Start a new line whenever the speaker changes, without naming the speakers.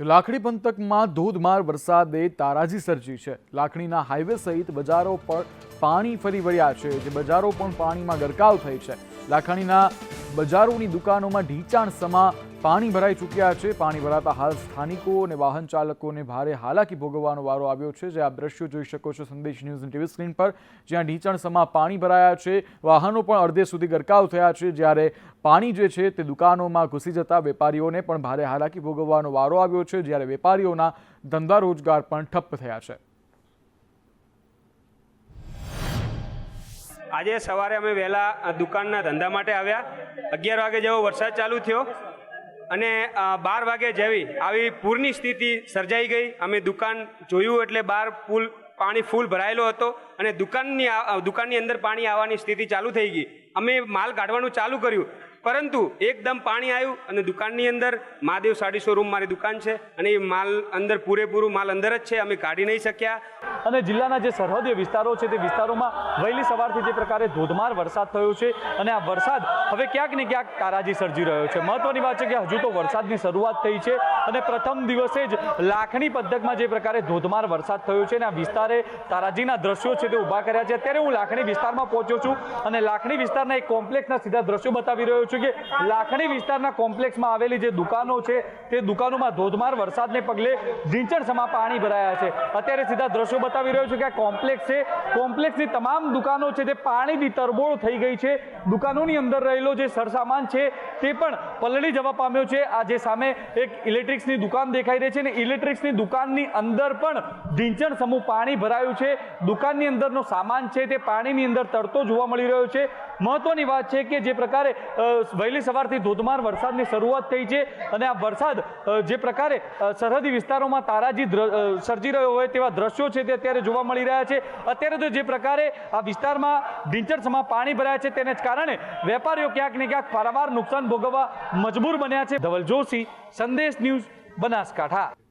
લાખણી પંથકમાં ધોધમાર વરસાદે તારાજી સર્જી છે. લાખણીના હાઈવે સહિત બજારો પર પાણી ફરી વળ્યા છે, જે બજારો પણ પાણીમાં ગરકાવ થઈ છે. લાખણીના બજારોની દુકાનોમાં ઢીંચાણ સમા પાણી ભરાઈ ચૂક્યા છે. પાણી ભરાતા હાલ સ્થાનિકો અને વાહન ચાલકોને ભારે હાલાકી ભોગવવાનો વારો આવ્યો છે. જે આપ દ્રશ્યો જોઈ શકો છો સંદેશ ન્યૂઝ ટીવી સ્ક્રીન પર. જ્યાં ઢીંચણ સમા પાણી ભરાયા છે. વાહનો પણ અડધે સુધી ગરકાવ થયા છે. જ્યારે પાણી જે છે તે દુકાનોમાં ઘૂસી જતા વેપારીઓને પણ ભારે હાલાકી ભોગવવાનો વારો આવ્યો છે. જ્યારે વેપારીઓના ધંધા રોજગાર પણ ઠપ્પ થયા છે.
આજે સવારે અમે વહેલા દુકાનના ધંધા માટે આવ્યા. અગિયાર વાગે જેવો વરસાદ ચાલુ થયો. અને બાર વાગે જેવી આવી પૂરની સ્થિતિ સર્જાઈ ગઈ. અમે દુકાન જોયું એટલે બાર પુલ પાણી ફૂલ ભરાયેલો હતો અને દુકાનની દુકાનની અંદર પાણી આવવાની સ્થિતિ ચાલુ થઈ ગઈ. અમે માલ કાઢવાનું ચાલુ કર્યું. પરંતુ એકદમ પાણી આવ્યું અને દુકાનની અંદર મહાદેવ સાડી શોરૂમ મારી દુકાન છે અને એ માલ અંદર પૂરેપૂરું માલ અંદર જ છે, અમે કાઢી નહીં શક્યા.
અને જિલ્લાના જે સરહદીય વિસ્તારો છે તે વિસ્તારોમાં વહેલી સવારથી જે પ્રકારે ધોધમાર વરસાદ થયો છે અને આ વરસાદ હવે ક્યાંક ને ક્યાંક તારાજી સર્જી રહ્યો છે. મહત્વની વાત છે કે હજુ તો વરસાદની શરૂઆત થઈ છે અને પ્રથમ દિવસે જ લાખણી પદ્ધતિમાં જે પ્રકારે ધોધમાર વરસાદ થયો છે અને આ વિસ્તારે તારાજીના દ્રશ્યો છે તે ઊભા કર્યા છે. અત્યારે હું લાખણી વિસ્તારમાં પહોંચ્યો છું અને લાખણી વિસ્તારના એક કોમ્પ્લેક્સના સીધા દ્રશ્યો બતાવી રહ્યો છું. કે લાખણી વિસ્તારના કોમ્પ્લેક્સમાં આવેલી જે દુકાનો છે, તે દુકાનોમાં ધોધમાર વરસાદને પગલે ઢીંચણસમાં પાણી ભરાયા છે. અત્યારે સીધા દ્રશ્યો બતાવી રહ્યો છું કે આ કોમ્પ્લેક્સ છે. કોમ્પ્લેક્સની તમામ દુકાનો છે તે પાણીની તરબોળ થઈ ગઈ છે. દુકાનોની અંદર રહેલો જે સરસામાન છે, તે પણ પલળી જવા પામ્યો છે. આ જે સામે એક ઇલેક્ટ્રિક્સની દુકાન દેખાઈ રહી છે ને ઇલેક્ટ્રિક્સની દુકાનની અંદર પણ ઢીંચણ સમૂહ પાણી ભરાયું છે. દુકાનની અંદરનો સામાન છે, તે પાણીની અંદર તરતો જોવા મળી રહ્યો છે. મહત્વની વાત છે કે જે પ્રકારે વહેલી સવારથી ધોધમાર વરસાદની શરૂઆત થઈ છે અને આ વરસાદ જે પ્રકારે સરહદી વિસ્તારોમાં તારાજી સર્જી રહ્યો હોય તેવા દ્રશ્યો છે તે અત્યારે જોવા મળી રહ્યા છે. અત્યારે તો જે પ્રકારે આ વિસ્તારમાં ઢીંચણસમાં પાણી ભરાયા છે તેને જ કારણે વેપારીઓ ક્યાંક ને ક્યાંક પારાવાર નુકસાન ભોગવવા મજબૂર બન્યા છે. ધવલ જોશી સંદેશ ન્યૂઝ, બનાસકાંઠા.